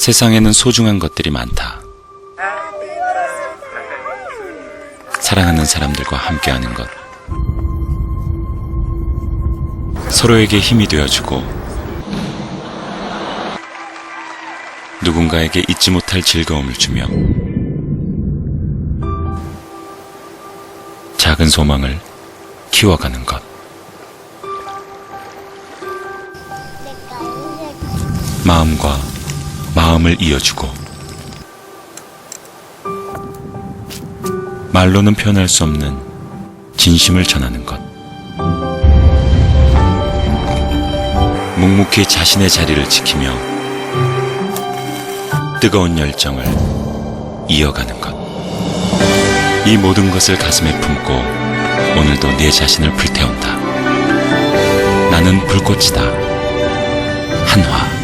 세상에는 소중한 것들이 많다. 사랑하는 사람들과 함께하는 것. 서로에게 힘이 되어주고 누군가에게 잊지 못할 즐거움을 주며 작은 소망을 키워가는 것. 마음과 마음을 이어주고 말로는 표현할 수 없는 진심을 전하는 것. 묵묵히 자신의 자리를 지키며 뜨거운 열정을 이어가는 것. 이 모든 것을 가슴에 품고 오늘도 내 자신을 불태운다. 나는 불꽃이다. 한화.